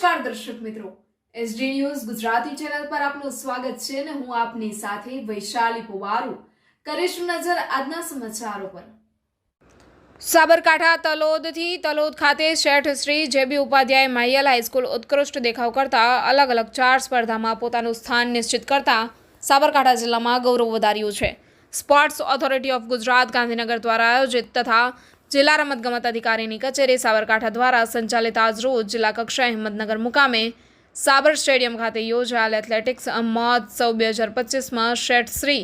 નમસ્કાર દર્શક મિત્રો. એસડી ન્યૂઝ ગુજરાતી ચેનલ પર આપનું સ્વાગત છે અને હું આપની સાથે વૈશાલી પુવારુ. કરીશું નજર આજના સમાચારો પર. સાબરકાંઠા તલોદથી તલોદ ખાતે Sheth Shri J B Upadhyay Mayal high school ઉત્કૃષ્ટ દેખાવ કરતા અલગ અલગ ચાર સ્પર્ધામાં પોતાનું સ્થાન નિશ્ચિત કરતા સાબરકાંઠા જિલ્લામાં ગૌરવ વધાર્યું છે. Sports authority of Gujarat Gandhinagar દ્વારા આયોજિત તથા જિલ્લા રમતગમત અધિકારીની કચેરી સાબરકાંઠા દ્વારા સંચાલિત આજરોજ જિલ્લા કક્ષાએ હિંમતનગર મુકામે સાબર સ્ટેડિયમ ખાતે યોજાયેલ એથ્લેટિક્સ મહોત્સવ બે હજાર પચીસમાં Sheth Shri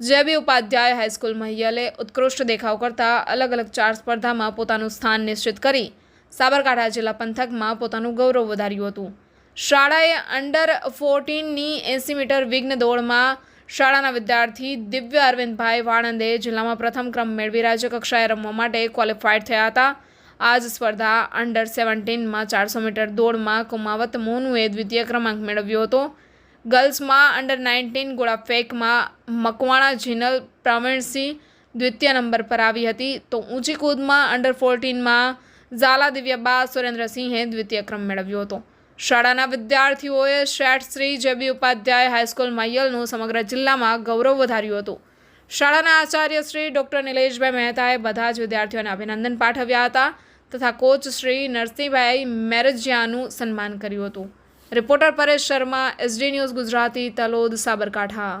J B Upadhyay high school મહિયલે ઉત્કૃષ્ટ દેખાવ કરતા અલગ અલગ ચાર સ્પર્ધામાં પોતાનું સ્થાન નિશ્ચિત કરી સાબરકાંઠા જિલ્લા પંથકમાં પોતાનું ગૌરવ વધાર્યું હતું. શાળાએ અંડર ફોર્ટીનની એંસી મીટર વિઘ્ન દોડમાં શાળાના વિદ્યાર્થી દિવ્ય અરવિંદભાઈ વાણંદે જિલ્લામાં પ્રથમ ક્રમ મેળવી રાજ્યકક્ષાએ રમવા માટે ક્વોલિફાઈડ થયા હતા. આ જ સ્પર્ધા અંડર સેવન્ટીનમાં ચારસો મીટર દોડમાં કુમાવત મોનુએ દ્વિતીય ક્રમાંક મેળવ્યો હતો. ગર્લ્સમાં અંડર નાઇન્ટીન ગોળા ફેંકમાં મકવાણા જીનલ પ્રવીણસિંહ દ્વિતીય નંબર પર આવી હતી. તો ઊંચી કૂદમાં અંડર ફોર્ટીનમાં ઝાલા દિવ્યાબા સુરેન્દ્રસિંહે દ્વિતીય ક્રમ મેળવ્યો હતો. શાળાના વિદ્યાર્થીઓએ Sheth Shri J B Upadhyay high school માયલનું સમગ્ર જિલ્લામાં ગૌરવ વધાર્યું હતું. શાળાના આચાર્ય શ્રી ડૉક્ટર નિલેશભાઈ મહેતાએ બધા જ વિદ્યાર્થીઓને અભિનંદન પાઠવ્યા હતા તથા કોચ શ્રી નરસિંહભાઈ મેરજિયાનું સન્માન કર્યું હતું. Reporter Paresh Sharma, S D news Gujarati, Talod, Sabarkantha.